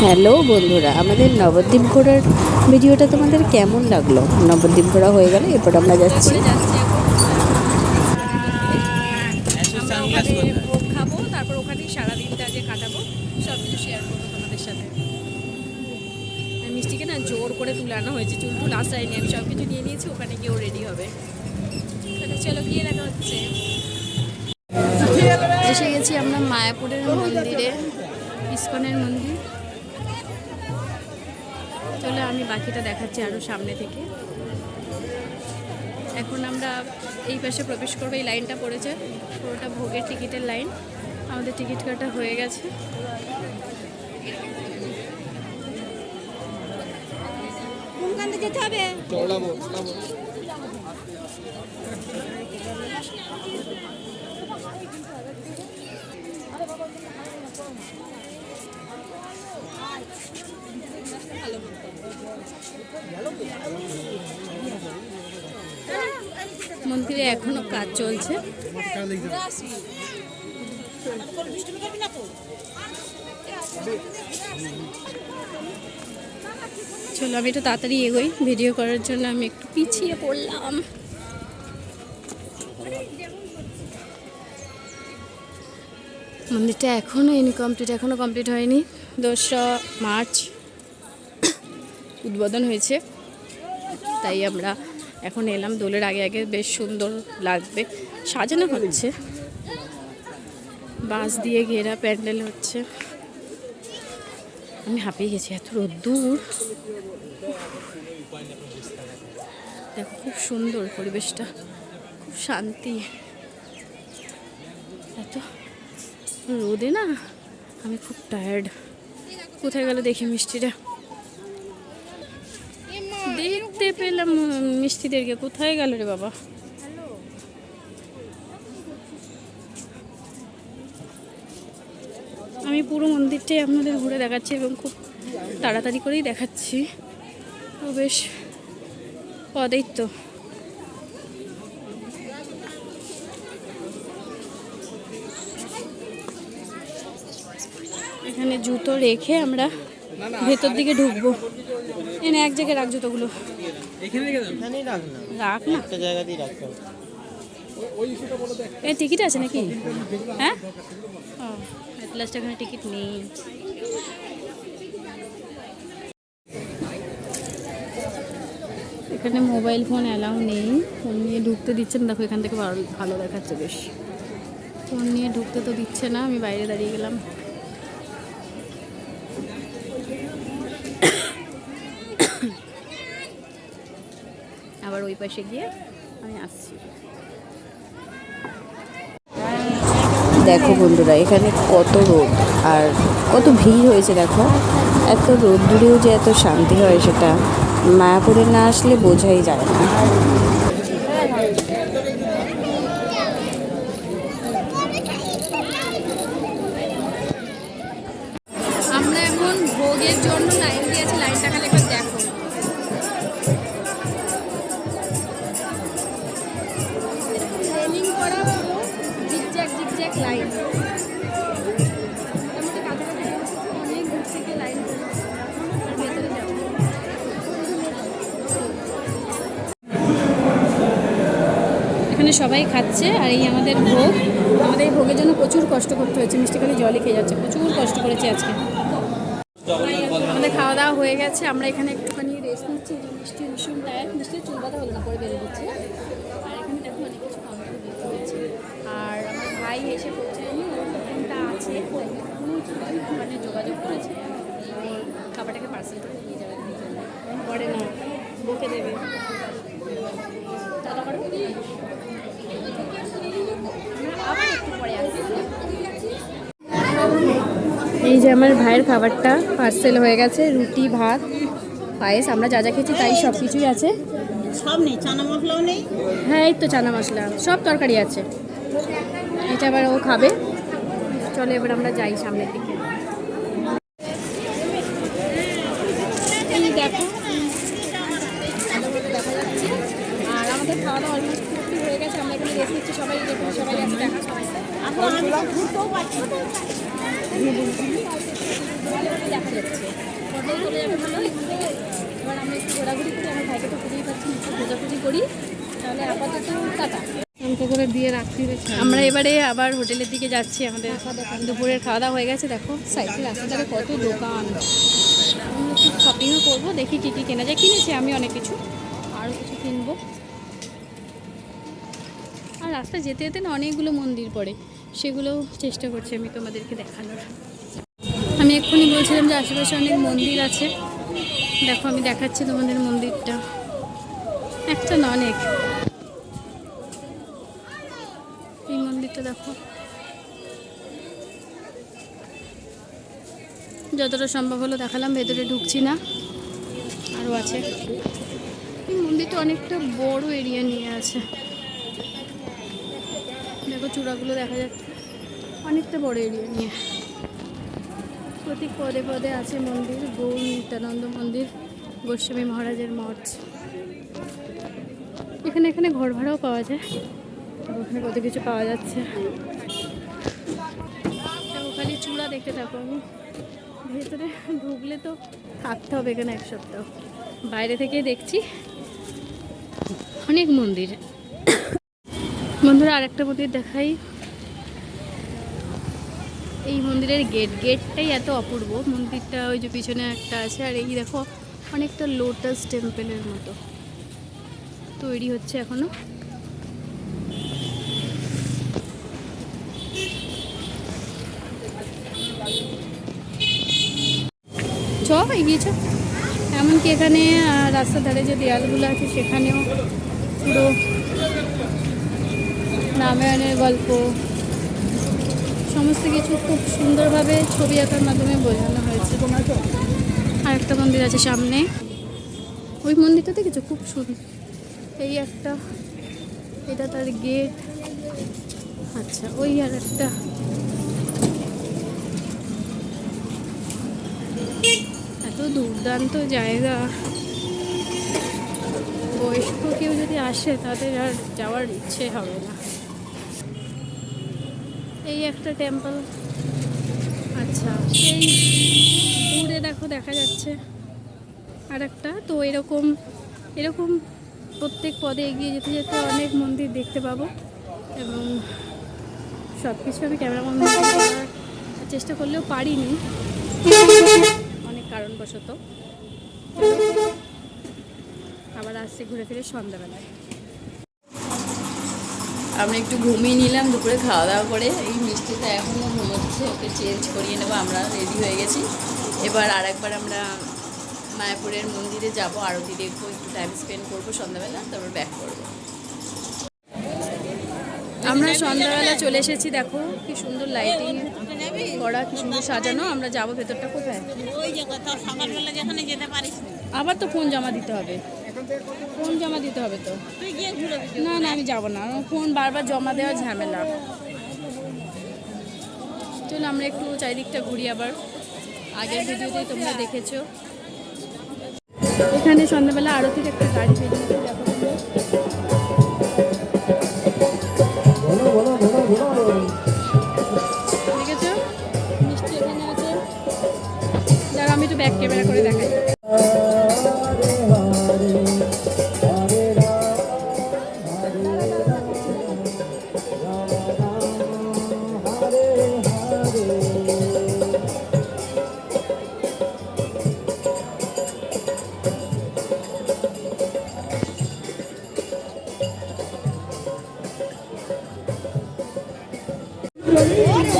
Hello বন্ধুরা আমাদের নবদ্বীপ ঘোরার ভিডিওটা তোমাদের কেমন লাগল? নবদ্বীপ ঘোরা হয়ে গেলে এরপর আমরা যাচ্ছি। খাব তারপর ওখানেই সারাদিনটা যে কাটাবো সব কিছু শেয়ার করব তোমাদের সাথে। মিষ্টিকে না জোর করে তুলে আনা হয়েছে চুল টুল আসায়নি আমি সব কিছু নিয়ে নিয়েছি ওখানে গিয়েও রেডি হবে। তাহলে চলো গিয়ে দেখা হচ্ছে। এসে গেছি আমরা মায়াপুরের মন্দিরে ইস্কনের মন্দির। আমি বাকিটা দেখাচ্ছি আরও সামনে থেকে। এখন আমরা এই পাশে প্রবেশ করব এই লাইনটা পড়েছে। পুরোটা ভোগের টিকিটের লাইন। আমাদের টিকিট কাটা হয়ে গেছে। কোনখানে যেতে হবে? মন্দিরে এখনও কাজ চলছে। চলো, আমি একটু তাড়াতাড়ি এগোই। ভিডিও করার জন্য আমি একটু পিছিয়ে পড়লাম। মন্দিরটা এখনও ইনকমপ্লিট এখনও কমপ্লিট হয়নি। দোসরা মার্চ। উদ্বোধন হয়েছে। তাই আমরা এখন এলাম। দোলের আগে আগে বেশ সুন্দর লাগবে। সাজানো হচ্ছে। বাঁশ দিয়ে ঘেরা প্যান্ডেল হচ্ছে। আমি হাঁপিয়ে গেছি, এত রোদ্দুর। দেখো, খুব সুন্দর পরিবেশটা। খুব শান্তি। এত রোদে না, আমি খুব টায়ার্ড কোথায় গেল দেখি মিষ্টিটা। দেখতে পেলাম, মিষ্টিদেরকে। কোথায় গেল রে বাবা? আমি পুরো মন্দিরটাই আপনাদের ঘুরে দেখাচ্ছি এবং খুব তাড়াতাড়ি করেই দেখাচ্ছি। তো বেশ তো। এখানে জুতো রেখে আমরা ভেতর দিকে ঢুকবো। এনে এক জায়গায় রাখ জুতোগুলো। এখানেই রাখ না। রাখ না। একটা জায়গাতেই রাখতে এ টিকিট আছে নাকি? হ্যাঁ? ও লাস্ট এখানে টিকিট নেই। এখানে মোবাইল ফোন অ্যালাউ নেই। ফোন নিয়ে ঢুকতে দিচ্ছে না। দেখো এখান থেকে ভালো- ভালো দেখাচ্ছে বেশ। ফোন নিয়ে ঢুকতে তো দিচ্ছে না। আমি বাইরে দাঁড়িয়ে গেলাম। ওই পাশে গিয়ে আমি আসছি। দেখো বন্ধুরা, এখানে কত রোদ আর কত ভিড় হয়েছে, দেখো। এত রোদ, দূরেও যে এত শান্তি হয় সেটা মায়াপুরে না আসলে বোঝাই যায় না। সবাই খাচ্ছে আর এই আমাদের ভোগ, আমাদের এই ভোগের জন্য প্রচুর কষ্ট করতে হয়েছে, মিষ্টি খালি জলই খেয়ে যাচ্ছে, প্রচুর কষ্ট করেছে আজকে। আমাদের খাওয়া দাওয়া হয়ে গেছে, আমরা এখানে একটুখানি রেস্ট নিচ্ছি মিষ্টি ভীষণ টায়ার মিষ্টির চুল কথা হলো না পরে বেরিয়ে দিচ্ছে। আর এখানে দেখো অনেক কিছু হয়েছে আর আমার ভাই এসে পৌঁছায়নি ওর ফোনটা আছে ওখানে যোগাযোগ করেছে খাবারটাকে পার্সেল করে নিয়ে যাবে পরে না, বকে দেবে। টাটা করো আবার একটু পরে আসছি এই যে আমার ভাইয়ের খাবারটা পার্সেল হয়ে গেছে রুটি ভাত পায়েস আমরা যা যা খেয়েছি তাই সব কিছুই আছে। সব নেই চানা মশলাও নেই? হ্যাঁ এই তো চানা মশলা সব তরকারি আছে। এটা আবার ও খাবে। চলো এবার আমরা যাই সামনের দিকে। দেখা যাচ্ছে আর আমাদের খাওয়া দাওয়া অলমোস্ট পুরোপুরি হয়ে আমরা নিচ্ছি সবাই সবাই আছে দেখা সবাই এখন আমি তো ঘুরতেও পারছি না। দেখা যাচ্ছে আমরা একটু ঘোরাঘুরি করি আমার ভাইকে তো খুঁজেই পাচ্ছি একটু খোঁজাখুঁজি করি। তাহলে আপাতত টাটা। করে দিয়ে রাখতে রেখে আমরা এবারে আবার হোটেলের দিকে যাচ্ছি আমাদের দুপুরের খাওয়া দাওয়া হয়ে গেছে। দেখো সাইকেল ধারে কত দোকান। শপিংও করব দেখি কী কী কেনা যায়। কিনেছি আমি অনেক কিছু আরও কিছু কিনবো। রাস্তায় যেতে যেতে না অনেকগুলো মন্দির পড়ে সেগুলোও চেষ্টা করছি আমি তোমাদেরকে দেখানোর। আমি এক্ষুনি বলছিলাম যে আশেপাশে অনেক মন্দির আছে। দেখো, আমি দেখাচ্ছি তোমাদের মন্দিরটা। একটা না অনেক। এই মন্দিরটা দেখো। যতটা সম্ভব হলো দেখালাম, ভেতরে ঢুকছি না। আরও আছে। এই মন্দিরটা অনেকটা বড় এরিয়া নিয়ে আছে। দেখো চূড়াগুলো দেখা যাচ্ছে। অনেকটা বড় এরিয়া নিয়ে। প্রতি পদে পদে আছে মন্দির, গৌর নিত্যানন্দ মন্দির, গোস্বামী মহারাজের মঠ। এখানে এখানে ঘর ভাড়াও পাওয়া যায়। ওখানে কত কিছু পাওয়া যাচ্ছে। খালি চূড়া দেখতে থাকো আমি। ভেতরে ঢুকলে তো থাকতে হবে এখানে এক সপ্তাহ। বাইরে থেকেই দেখছি। অনেক মন্দির। বন্ধুরা, আরেকটা মন্দির দেখাই। এই মন্দিরের গেট গেটটাই এত অপূর্ব। মন্দিরটা ওই যে পিছনে একটা আছে, আর এই দেখো, অনেকটা লোটাস টেম্পেলের মতো। তৈরি হচ্ছে এখনও। চ, এগিয়ে চ। এমনকি এখানে রাস্তার ধারে যে দেয়ালগুলো আছে, সেখানেও পুরো রামায়ণের গল্প। সমস্ত কিছু খুব সুন্দরভাবে ছবি আঁকার মাধ্যমে বোঝানো হয়েছে। আর একটা মন্দির আছে সামনে। ওই মন্দিরটাতে কিছু খুব সুন্দর এই একটা এটা তার গেট। আচ্ছা ওই আর একটা। এত দুর্দান্ত জায়গা। বয়স্ক কেউ যদি আসে, তাদের আর যাওয়ার ইচ্ছে হবে না। এই একটা টেম্পল আচ্ছা সেই দূরে দেখো দেখা যাচ্ছে আর একটা তো এরকম এরকম প্রত্যেক পদে এগিয়ে যেতে যেতে অনেক মন্দির দেখতে পাবো এবং সব কিছু আমি ক্যামেরা করার চেষ্টা করলেও পারিনি। অনেক কারণবশত। আবার আসছে ঘুরে ফিরে সন্ধ্যাবেলায়। আমরা একটু ঘুমিয়ে নিলাম দুপুরে খাওয়া দাওয়া করে। এই মিষ্টিটা এখনও ঘুমোচ্ছে ওকে চেঞ্জ করিয়ে নেব আমরা রেডি হয়ে গেছি। এবার আর একবার আমরা মায়াপুরের মন্দিরে যাব আরতি দেখব একটু টাইম স্পেন্ড করব সন্ধ্যাবেলা তারপর ব্যাক করব। আমরা সন্ধ্যাবেলা চলে এসেছি দেখো কি সুন্দর লাইটিং করা কি সুন্দর সাজানো। আমরা যাব ভেতরটা কোথায়? আবার তো ফোন জমা দিতে হবে। ফোন জমা দিতে হবে তো। না না, আমি যাব না। ফোন বারবার জমা দেওয়া ঝামেলা। চলো, আমরা একটু চারিদিকটা ঘুরি আবার। আগের ভিডিওতেই তোমরা দেখেছ। এখানে সন্ধ্যাবেলা আরতির একটা গাড়ি বেরিয়েছে। দেখেছ? মিষ্টি এখানে আছে। যারা আমি একটু ব্যাক ক্যামেরা করে দেখাই। দেখো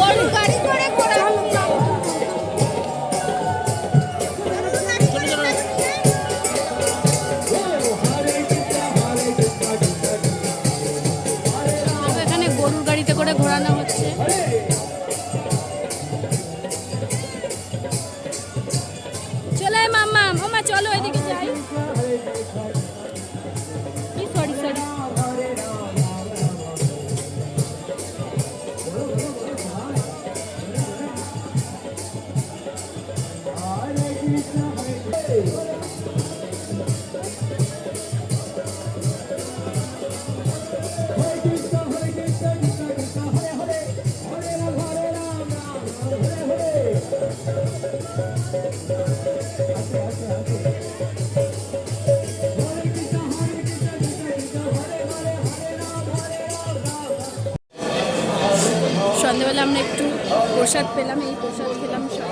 প্রসাদ পেলাম এই প্রসাদ সব।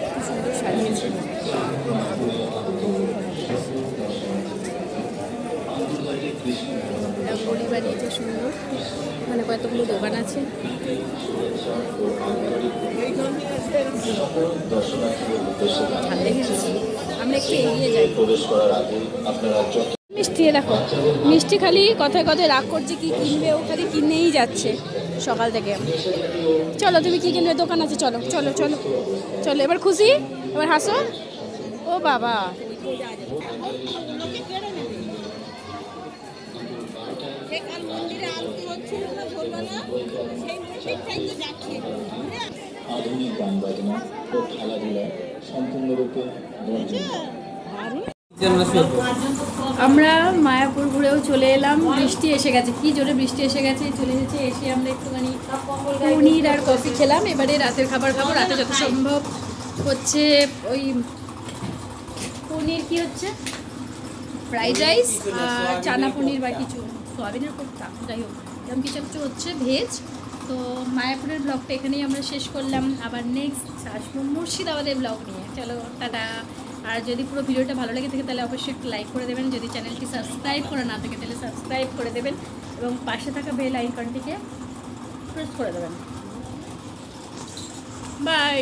দেখো কি সুন্দর সাজিয়েছে বানিয়েছে সুন্দর। মানে কতগুলো দোকান আছে? আমরা একটু এগিয়ে যাই। মিষ্টি দেখো মিষ্টি খালি কথায় কথায় রাগ করছে কি কিনবে ও খালি কিনেই যাচ্ছে সকাল থেকে। চলো তুমি কি কিনবে? দোকান আছে চলো চলো চলো চলো এবার খুশি? এবার হাসো? ও বাবা। আধুনিক গান বাজনা ও খেলাধুলা সম্পূর্ণরূপে বর্জন আমরা মায়াপুর ঘুরেও চলে এলাম। বৃষ্টি এসে গেছে। কি জোরে বৃষ্টি এসে গেছে? চলে এসেছে এসে আমরা একটুখানি পনির আর কফি খেলাম। এবারে রাতের খাবার খাব। রাতে যত সম্ভব হচ্ছে ওই পনির কি হচ্ছে? ফ্রাইড রাইস আর চানা পনির বা কিছু। সোয়াবিনের কোপ্তা যাই হোক, এরকম কিছু কিছু হচ্ছে ভেজ। তো মায়াপুরের ব্লগটা এখানেই আমরা শেষ করলাম। আবার নেক্সট আসব মুর্শিদাবাদের ব্লগ নিয়ে। চলো, টাটা। আর যদি পুরো ভিডিওটা ভালো লাগে থাকে তাহলে অবশ্যই একটু লাইক করে দেবেন। যদি চ্যানেলটি সাবস্ক্রাইব করে না থাকে তাহলে সাবস্ক্রাইব করে দেবেন এবং পাশে থাকা বেল আইকনটিকে প্রেস করে দেবেন। বাই